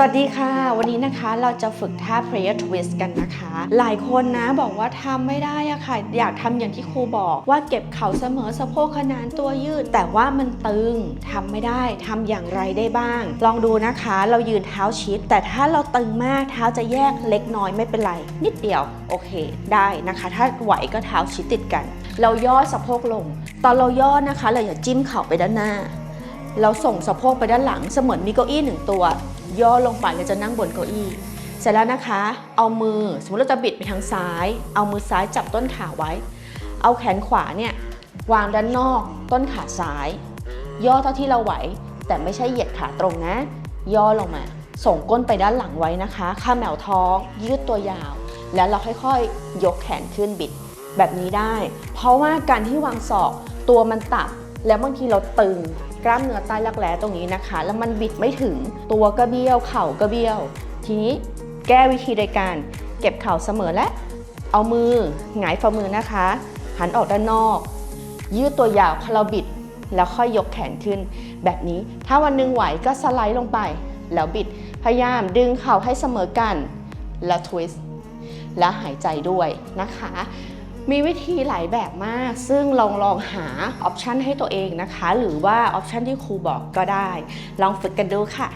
สวัสดีค่ะ วันนี้นะคะเราจะฝึกท่า prayer twist กันนะคะ หลายคนนะบอกว่าทำไม่ได้อะค่ะ อยากทำอย่างที่ครูบอกว่าเก็บเข่าเสมอสะโพกขนานตัวยืด แต่ว่ามันตึงทำไม่ได้ทำอย่างไรได้บ้าง ลองดูนะคะ เรายืนเท้าชิด แต่ถ้าเราตึงมากเท้าจะแยกเล็กน้อยไม่เป็นไร นิดเดียว โอเค ได้นะคะ ถ้าไหวก็เท้าชิดติดกัน เราย่อสะโพกลง ตอนเราย่อนะคะ เราอย่าจิ้มเข่าไปด้านหน้า เราส่งสะโพกไปด้านหลังเสมือนมีเก้าอี้หนึ่งตัว ย่อลงไปเราจะนั่งบนเก้าอี้ เสร็จแล้วนะคะ เอามือสมมติเราจะบิดไปทางซ้าย เอามือซ้ายจับต้นขาไว้ เอาแขนขวาเนี่ยวางด้านนอกต้นขาซ้าย ย่อเท่าที่เราไหว แต่ไม่ใช่เหยียดขาตรงนะ ย่อลงมา ส่งก้นไปด้านหลังไว้นะคะข้าแมวท้อง ยืดตัวยาว แล้วเราค่อยๆ ยกแขนขึ้นบิด แบบนี้ได้ เพราะว่าการที่วางศอกตัวมันต่ำแล้วบางทีเราตึง กล้ามเนื้อใต้รักแร้ตรงนี้นะคะ แล้วมันบิดไม่ถึงตัวก็เบี้ยว เข่าก็เบี้ยว ทีนี้แก้วิธีโดยการเก็บเข่าเสมอและเอามือหงายฝ่ามือนะคะ หันออกด้านนอก ยืดตัวยาวพอเราบิดแล้วค่อยยกแขนขึ้น แบบนี้ถ้าวันหนึงไหวก็สไลด์ลงไป แล้วบิดพยายามดึงเข่าให้เสมอกัน แล้วทวิสต์และหายใจด้วยนะคะ มีวิธีหลายแบบมาก ซึ่งลองลองหาออปชันให้ตัวเองนะคะ หรือว่าออปชันที่ครูบอกก็ได้ ลองฝึกกันดูค่ะ